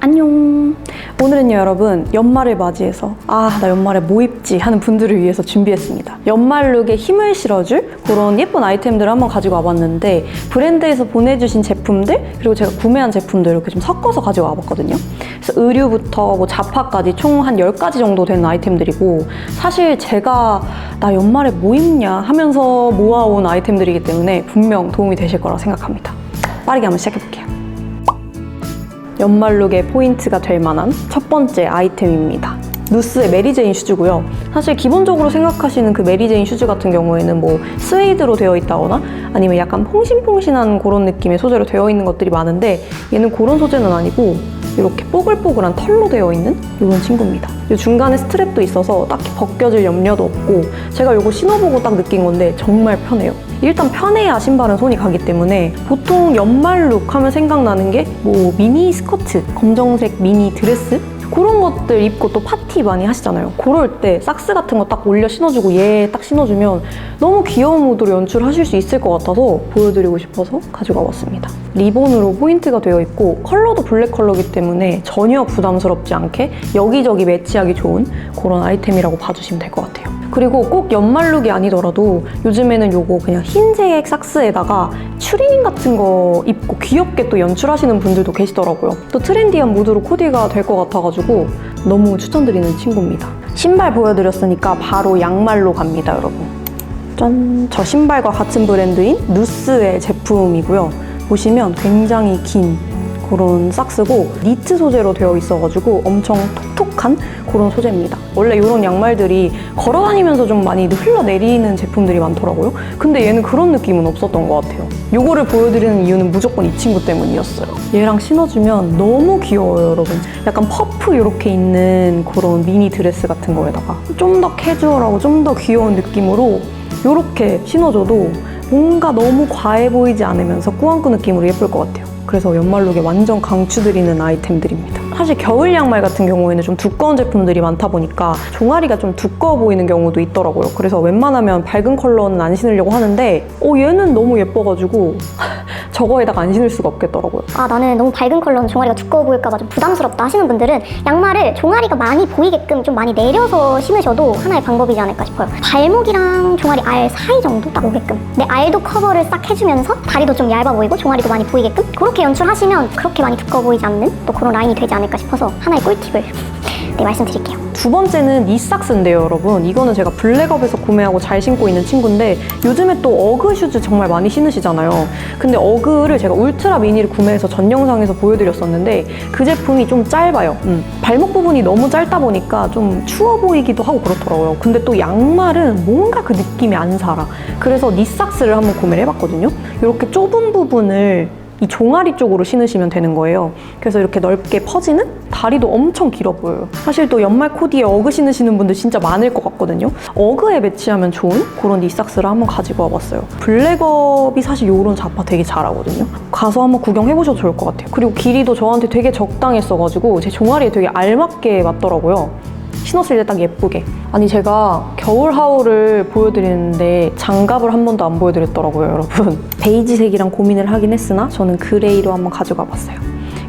안녕. 오늘은요, 여러분, 연말을 맞이해서, 아, 나 연말에 뭐 입지 하는 분들을 위해서 준비했습니다. 연말 룩에 힘을 실어줄 그런 예쁜 아이템들을 한번 가지고 와봤는데, 브랜드에서 보내주신 제품들, 그리고 제가 구매한 제품들 이렇게 좀 섞어서 가지고 와봤거든요. 그래서 의류부터 뭐 잡화까지 총 한 10가지 정도 되는 아이템들이고, 사실 제가 나 연말에 뭐 입냐 하면서 모아온 아이템들이기 때문에 분명 도움이 되실 거라 생각합니다. 빠르게 한번 시작해볼게요. 연말룩의 포인트가 될 만한 첫 번째 아이템입니다. 누스의 메리제인 슈즈고요. 사실 기본적으로 생각하시는 그 메리제인 슈즈 같은 경우에는 뭐 스웨이드로 되어 있다거나 아니면 약간 퐁신퐁신한 그런 느낌의 소재로 되어 있는 것들이 많은데 얘는 그런 소재는 아니고 이렇게 뽀글뽀글한 털로 되어 있는 이런 친구입니다. 이 중간에 스트랩도 있어서 딱히 벗겨질 염려도 없고 제가 이거 신어보고 딱 느낀 건데 정말 편해요. 일단 편해야 신발은 손이 가기 때문에 보통 연말 룩 하면 생각나는 게 뭐 미니 스커트, 검정색 미니 드레스 그런 것들 입고 또 파티 많이 하시잖아요. 그럴 때 삭스 같은 거 딱 올려 신어주고 얘 딱 신어주면 너무 귀여운 무드로 연출하실 수 있을 것 같아서 보여드리고 싶어서 가지고 와봤습니다. 리본으로 포인트가 되어 있고 컬러도 블랙 컬러이기 때문에 전혀 부담스럽지 않게 여기저기 매치하기 좋은 그런 아이템이라고 봐주시면 될 것 같아요. 그리고 꼭 연말룩이 아니더라도 요즘에는 요거 그냥 흰색 삭스에다가 추리닝 같은 거 입고 귀엽게 또 연출하시는 분들도 계시더라고요. 또 트렌디한 무드로 코디가 될 것 같아가지고 너무 추천드리는 친구입니다. 신발 보여드렸으니까 바로 양말로 갑니다, 여러분. 짠! 저 신발과 같은 브랜드인 누스의 제품이고요. 보시면 굉장히 긴 그런 삭스고 니트 소재로 되어 있어가지고 엄청 톡톡한 그런 소재입니다. 원래 이런 양말들이 걸어 다니면서 좀 많이 흘러내리는 제품들이 많더라고요. 근데 얘는 그런 느낌은 없었던 것 같아요. 요거를 보여드리는 이유는 무조건 이 친구 때문이었어요. 얘랑 신어주면 너무 귀여워요, 여러분. 약간 퍼프 이렇게 있는 그런 미니 드레스 같은 거에다가 좀 더 캐주얼하고 좀 더 귀여운 느낌으로 이렇게 신어줘도 뭔가 너무 과해 보이지 않으면서 꾸안꾸 느낌으로 예쁠 것 같아요. 그래서 연말룩에 완전 강추드리는 아이템들입니다. 사실 겨울 양말 같은 경우에는 좀 두꺼운 제품들이 많다 보니까 종아리가 좀 두꺼워 보이는 경우도 있더라고요. 그래서 웬만하면 밝은 컬러는 안 신으려고 하는데 어 얘는 너무 예뻐가지고 저거에다가 안 신을 수가 없겠더라고요. 아 나는 너무 밝은 컬러는 종아리가 두꺼워 보일까봐 좀 부담스럽다 하시는 분들은 양말을 종아리가 많이 보이게끔 좀 많이 내려서 신으셔도 하나의 방법이지 않을까 싶어요. 발목이랑 종아리 알 사이 정도 딱 오게끔. 내 알도 커버를 싹 해주면서 다리도 좀 얇아 보이고 종아리도 많이 보이게끔 그렇게 연출하시면 그렇게 많이 두꺼워 보이지 않는 또 그런 라인이 되지 않을까 싶어서 하나의 꿀팁을 네 말씀드릴게요 두 번째는 니삭스인데요, 여러분. 이거는 제가 블랙업에서 구매하고 잘 신고 있는 친구인데 요즘에 또 어그 슈즈 정말 많이 신으시잖아요. 근데 어그를 제가 울트라 미니를 구매해서 전 영상에서 보여드렸었는데 그 제품이 좀 짧아요. 음. 발목 부분이 너무 짧다 보니까 좀 추워 보이기도 하고 그렇더라고요. 근데 또 양말은 뭔가 그 느낌이 안 살아. 그래서 니삭스를 한번 구매를 해봤거든요. 이렇게 좁은 부분을 이 종아리 쪽으로 신으시면 되는 거예요. 그래서 이렇게 넓게 퍼지는 다리도 엄청 길어 보여요. 사실 또 연말 코디에 어그 신으시는 분들 진짜 많을 것 같거든요. 어그에 매치하면 좋은 그런 니삭스를 한번 가지고 와봤어요. 블랙업이 사실 이런 잡화 되게 잘하거든요. 가서 한번 구경해보셔도 좋을 것 같아요. 그리고 길이도 저한테 되게 적당했어가지고 제 종아리에 되게 알맞게 맞더라고요. 신었을 때 딱 예쁘게. 아니 제가 겨울 하울을 보여드리는데 장갑을 한 번도 안 보여드렸더라고요 여러분. 베이지색이랑 고민을 하긴 했으나 저는 그레이로 한번 가져가 봤어요.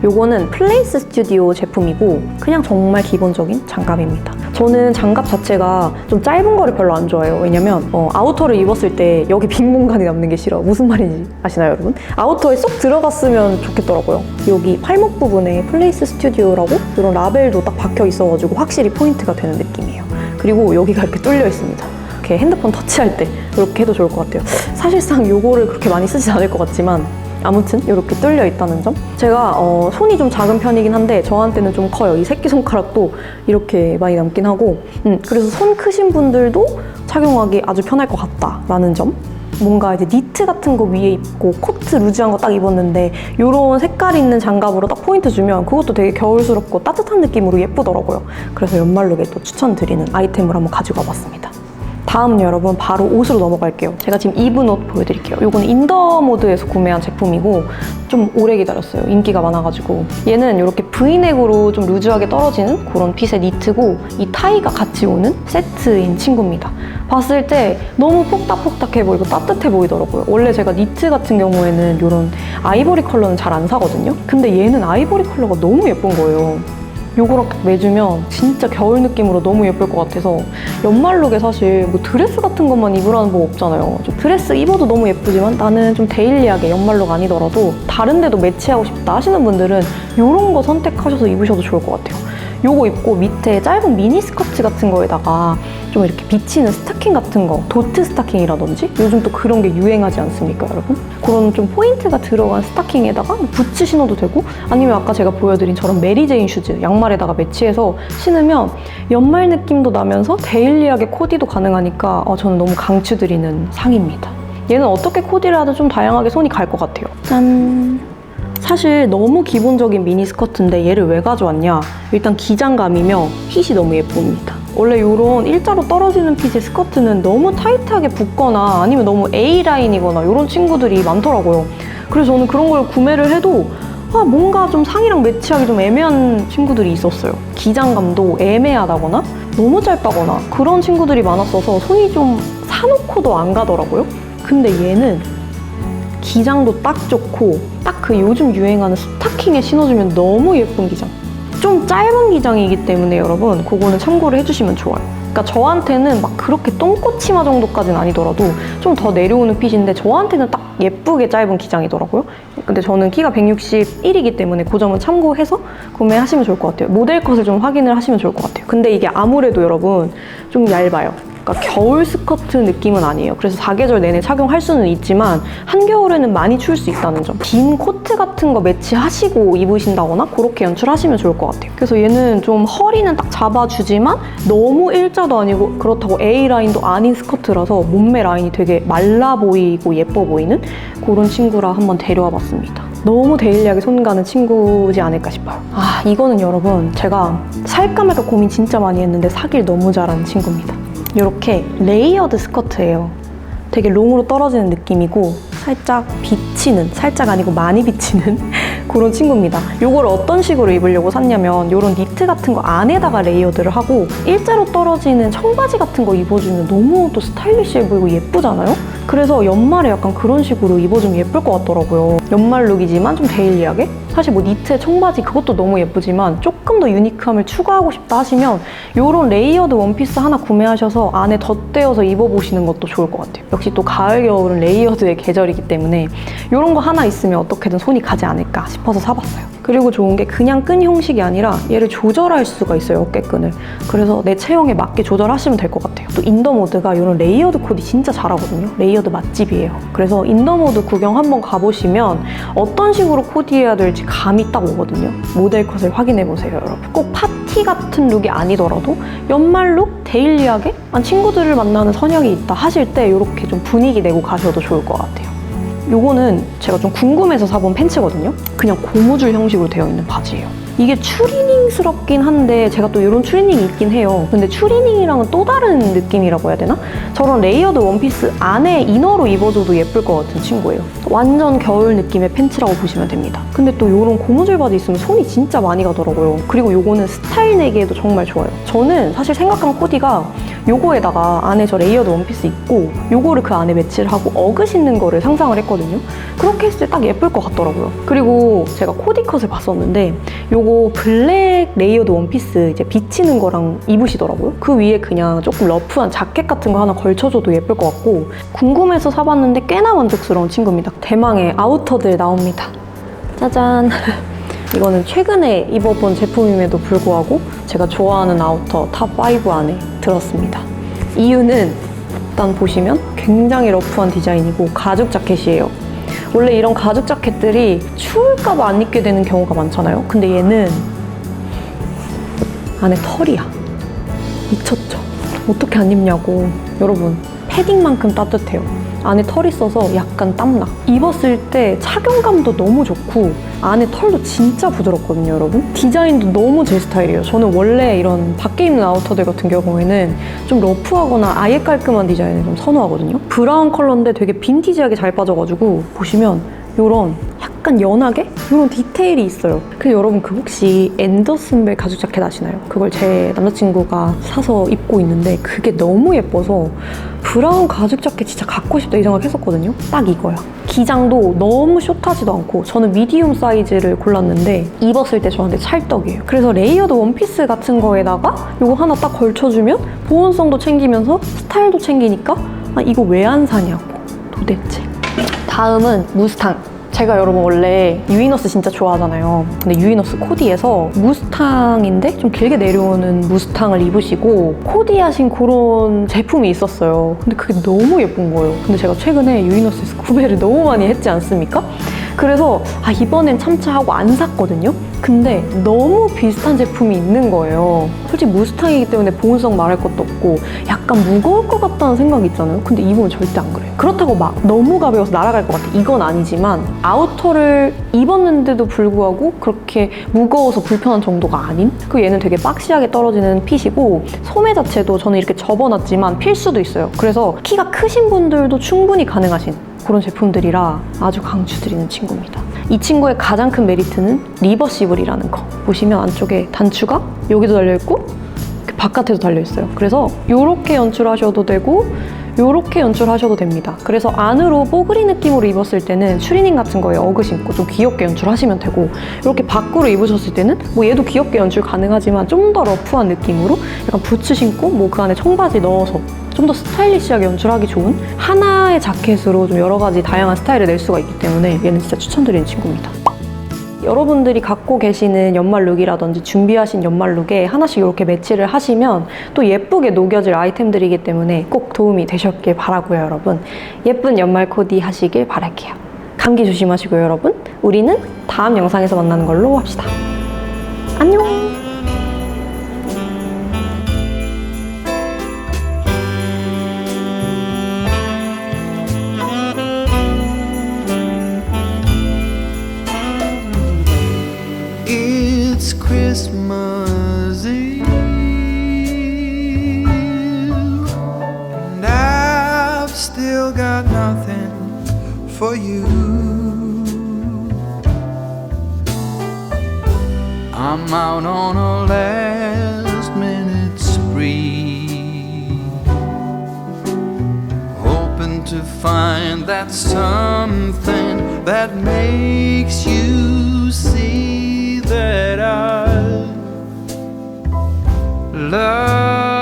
요거는 플레이스 스튜디오 제품이고 그냥 정말 기본적인 장갑입니다. 저는 장갑 자체가 좀 짧은 거를 별로 안 좋아해요. 왜냐면 어, 아우터를 입었을 때 여기 빈 공간이 남는 게 싫어. 무슨 말인지 아시나요, 여러분? 아우터에 쏙 들어갔으면 좋겠더라고요. 여기 팔목 부분에 플레이스 스튜디오라고 이런 라벨도 딱 박혀 있어가지고 확실히 포인트가 되는 느낌이에요. 그리고 여기가 이렇게 뚫려 있습니다. 이렇게 핸드폰 터치할 때 이렇게 해도 좋을 것 같아요. 사실상 요거를 그렇게 많이 쓰진 않을 것 같지만 아무튼 이렇게 뚫려 있다는 점. 제가 어, 손이 좀 작은 편이긴 한데 저한테는 좀 커요. 이 새끼 손가락도 이렇게 많이 남긴 하고, 음, 그래서 손 크신 분들도 착용하기 아주 편할 것 같다라는 점. 뭔가 이제 니트 같은 거 위에 입고 코트 루즈한 거 딱 입었는데 이런 색깔 있는 장갑으로 딱 포인트 주면 그것도 되게 겨울스럽고 따뜻한 느낌으로 예쁘더라고요. 그래서 연말룩에 또 추천드리는 아이템을 한번 가지고 와봤습니다. 다음 여러분 바로 옷으로 넘어갈게요. 제가 지금 입은 옷 보여드릴게요. 이거는 인더 모드에서 구매한 제품이고 좀 오래 기다렸어요. 인기가 많아가지고 얘는 이렇게 브이넥으로 좀 루즈하게 떨어지는 그런 핏의 니트고 이 타이가 같이 오는 세트인 친구입니다. 봤을 때 너무 폭닥폭닥해 보이고 따뜻해 보이더라고요. 원래 제가 니트 같은 경우에는 이런 아이보리 컬러는 잘 안 사거든요. 근데 얘는 아이보리 컬러가 너무 예쁜 거예요. 요거랑 딱 매주면 진짜 겨울 느낌으로 너무 예쁠 것 같아서 연말룩에 사실 뭐 드레스 같은 것만 입으라는 법 없잖아요. 좀 드레스 입어도 너무 예쁘지만 나는 좀 데일리하게 연말룩 아니더라도 다른 데도 매치하고 싶다 하시는 분들은 요런 거 선택하셔서 입으셔도 좋을 것 같아요. 요거 입고 밑에 짧은 미니 스커트 같은 거에다가 좀 이렇게 비치는 스타킹 같은 거, 도트 스타킹이라든지 요즘 또 그런 게 유행하지 않습니까, 여러분? 그런 좀 포인트가 들어간 스타킹에다가 부츠 신어도 되고 아니면 아까 제가 보여드린 저런 메리제인 슈즈 양말에다가 매치해서 신으면 연말 느낌도 나면서 데일리하게 코디도 가능하니까 어, 저는 너무 강추드리는 상입니다. 얘는 어떻게 코디를 하든 좀 다양하게 손이 갈 것 같아요. 짠! 사실 너무 기본적인 미니 스커트인데 얘를 왜 가져왔냐? 일단 기장감이며 핏이 너무 예쁩니다. 원래 이런 일자로 떨어지는 핏의 스커트는 너무 타이트하게 붙거나 아니면 너무 A라인이거나 이런 친구들이 많더라고요. 그래서 저는 그런 걸 구매를 해도 아, 뭔가 좀 상이랑 매치하기 좀 애매한 친구들이 있었어요. 기장감도 애매하다거나 너무 짧다거나 그런 친구들이 많았어서 손이 좀 사놓고도 안 가더라고요. 근데 얘는 기장도 딱 좋고 딱 그 요즘 유행하는 스타킹에 신어주면 너무 예쁜 기장. 좀 짧은 기장이기 때문에 여러분 그거는 참고를 해주시면 좋아요. 그러니까 저한테는 막 그렇게 똥꼬치마 정도까지는 아니더라도 좀 더 내려오는 핏인데 저한테는 딱 예쁘게 짧은 기장이더라고요. 근데 저는 키가 161이기 때문에 그 점은 참고해서 구매하시면 좋을 것 같아요. 모델 컷을 좀 확인을 하시면 좋을 것 같아요. 근데 이게 아무래도 여러분 좀 얇아요. 그러니까 겨울 스커트 느낌은 아니에요. 그래서 사계절 내내 착용할 수는 있지만 한겨울에는 많이 추울 수 있다는 점. 긴 코트 같은 거 매치하시고 입으신다거나 그렇게 연출하시면 좋을 것 같아요. 그래서 얘는 좀 허리는 딱 잡아주지만 너무 일자도 아니고 그렇다고 A 라인도 아닌 스커트라서 몸매 라인이 되게 말라 보이고 예뻐 보이는 그런 친구라 한번 데려와 봤습니다. 너무 데일리하게 손 가는 친구지 않을까 싶어요. 아, 이거는 여러분 제가 살까 말까 고민 진짜 많이 했는데 사길 너무 잘하는 친구입니다. 이렇게 레이어드 스커트예요. 되게 롱으로 떨어지는 느낌이고 살짝 비치는, 살짝 아니고 많이 비치는 그런 친구입니다. 이걸 어떤 식으로 입으려고 샀냐면 이런 니트 같은 거 안에다가 레이어드를 하고 일자로 떨어지는 청바지 같은 거 입어주면 너무 또 스타일리시해 보이고 예쁘잖아요? 그래서 연말에 약간 그런 식으로 입어주면 예쁠 것 같더라고요. 연말 룩이지만 좀 데일리하게? 사실 뭐 니트에 청바지 그것도 너무 예쁘지만 조금 더 유니크함을 추가하고 싶다 하시면 이런 레이어드 원피스 하나 구매하셔서 안에 덧대어서 입어보시는 것도 좋을 것 같아요. 역시 또 가을, 겨울은 레이어드의 계절이기 때문에 이런 거 하나 있으면 어떻게든 손이 가지 않을까 싶어서 사봤어요. 그리고 좋은 게 그냥 끈 형식이 아니라 얘를 조절할 수가 있어요, 어깨끈을. 그래서 내 체형에 맞게 조절하시면 될 것 같아요. 또 인더모드가 이런 레이어드 코디 진짜 잘하거든요. 레이어드 맛집이에요. 그래서 인더모드 구경 한번 가보시면 어떤 식으로 코디해야 될지 감이 딱 오거든요. 모델 컷을 확인해 보세요, 여러분. 꼭 파티 같은 룩이 아니더라도 연말 룩, 데일리하게 한 친구들을 만나는 선약이 있다 하실 때 이렇게 좀 분위기 내고 가셔도 좋을 것 같아요. 요거는 제가 좀 궁금해서 사본 팬츠거든요. 그냥 고무줄 형식으로 되어 있는 바지예요. 이게 추리닝스럽긴 한데 제가 또 이런 추리닝이 있긴 해요. 근데 추리닝이랑은 또 다른 느낌이라고 해야 되나? 저런 레이어드 원피스 안에 이너로 입어줘도 예쁠 것 같은 친구예요. 완전 겨울 느낌의 팬츠라고 보시면 됩니다. 근데 또 이런 고무줄 바지 있으면 손이 진짜 많이 가더라고요. 그리고 요거는 스타일 내기에도 정말 좋아요. 저는 사실 생각한 코디가 요거에다가 안에 저 레이어드 원피스 입고 요거를 그 안에 매치를 하고 어그 신는 거를 상상을 했거든요. 그렇게 했을 때 딱 예쁠 것 같더라고요. 그리고 제가 코디 컷을 봤었는데 요거 블랙 레이어드 원피스 이제 비치는 거랑 입으시더라고요. 그 위에 그냥 조금 러프한 자켓 같은 거 하나 걸쳐줘도 예쁠 것 같고 궁금해서 사봤는데 꽤나 만족스러운 친구입니다. 대망의 아우터들 나옵니다. 짜잔. 이거는 최근에 입어본 제품임에도 불구하고 제가 좋아하는 아우터 탑 5 안에 들었습니다. 이유는 일단 보시면 굉장히 러프한 디자인이고 가죽 자켓이에요. 원래 이런 가죽 자켓들이 추울까봐 안 입게 되는 경우가 많잖아요. 근데 얘는 안에 털이야. 미쳤죠? 어떻게 안 입냐고. 여러분, 패딩만큼 따뜻해요. 안에 털이 있어서 약간 땀나. 입었을 때 착용감도 너무 좋고 안에 털도 진짜 부드럽거든요, 여러분. 디자인도 너무 제 스타일이에요. 저는 원래 이런 밖에 입는 아우터들 같은 경우에는 좀 러프하거나 아예 깔끔한 디자인을 좀 선호하거든요. 브라운 컬러인데 되게 빈티지하게 잘 빠져가지고 보시면 이런 약간 연하게 이런 디테일이 있어요. 그래서 여러분 그 혹시 앤더슨벨 가죽 자켓 아시나요? 그걸 제 남자친구가 사서 입고 있는데 그게 너무 예뻐서 브라운 가죽 자켓 진짜 갖고 싶다 이 생각했었거든요. 딱 이거야. 기장도 너무 숏하지도 않고 저는 미디움 사이즈를 골랐는데 입었을 때 저한테 찰떡이에요. 그래서 레이어드 원피스 같은 거에다가 이거 하나 딱 걸쳐주면 보온성도 챙기면서 스타일도 챙기니까 아 이거 왜 안 사냐고 도대체. 다음은 무스탕. 제가 여러분 원래 유이너스 진짜 좋아하잖아요. 근데 유이너스 코디에서 무스탕인데 좀 길게 내려오는 무스탕을 입으시고 코디하신 그런 제품이 있었어요. 근데 그게 너무 예쁜 거예요. 근데 제가 최근에 유이너스에서 구매를 너무 많이 했지 않습니까? 그래서 아 이번엔 참차하고 안 샀거든요. 근데 너무 비슷한 제품이 있는 거예요. 솔직히 무스탕이기 때문에 보온성 말할 것도 없고 약간 무거울 것 같다는 생각이 있잖아요. 근데 이번은 절대 안 그래요. 그렇다고 막 너무 가벼워서 날아갈 것 같아. 이건 아니지만 아우터를 입었는데도 불구하고 그렇게 무거워서 불편한 정도가 아닌 그 얘는 되게 박시하게 떨어지는 핏이고 소매 자체도 저는 이렇게 접어놨지만 필 수도 있어요. 그래서 키가 크신 분들도 충분히 가능하신 그런 제품들이라 아주 강추드리는 친구입니다. 이 친구의 가장 큰 메리트는 리버시블이라는 거. 보시면 안쪽에 단추가 여기도 달려있고 바깥에도 달려있어요. 그래서 이렇게 연출하셔도 되고 이렇게 연출하셔도 됩니다. 그래서 안으로 뽀글이 느낌으로 입었을 때는 추리닝 같은 거에 어그 신고 좀 귀엽게 연출하시면 되고 이렇게 밖으로 입으셨을 때는 뭐 얘도 귀엽게 연출 가능하지만 좀 더 러프한 느낌으로 약간 부츠 신고 뭐 그 안에 청바지 넣어서 좀 더 스타일리시하게 연출하기 좋은 하나의 자켓으로 좀 여러 가지 다양한 스타일을 낼 수가 있기 때문에 얘는 진짜 추천드리는 친구입니다. 여러분들이 갖고 계시는 연말 룩이라든지 준비하신 연말 룩에 하나씩 이렇게 매치를 하시면 또 예쁘게 녹여질 아이템들이기 때문에 꼭 도움이 되셨길 바라고요, 여러분. 예쁜 연말 코디 하시길 바랄게요. 감기 조심하시고요, 여러분. 우리는 다음 영상에서 만나는 걸로 합시다. 안녕! I'm out on a last minute spree, hoping to find that something that makes you see that I love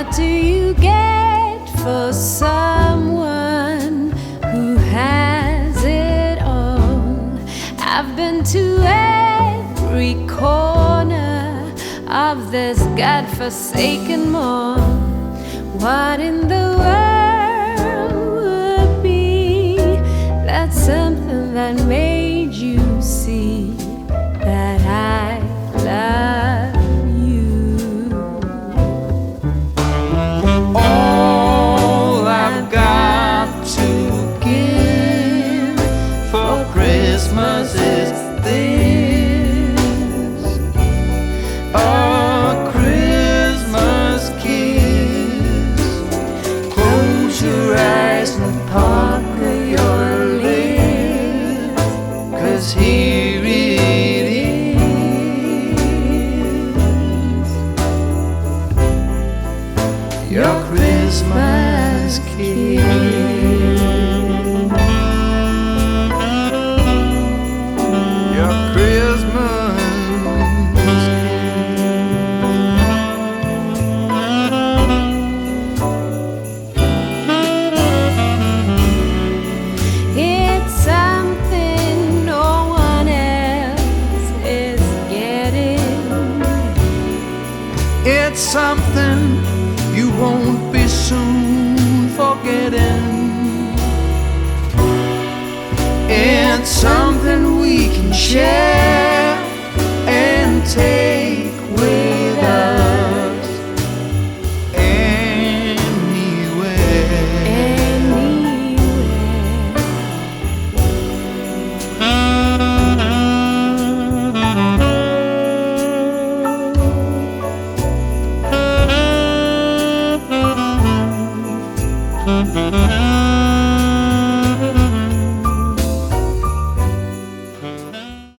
What do you get for someone who has it all? I've been to every corner of this godforsaken mall. What in the world would be that something that made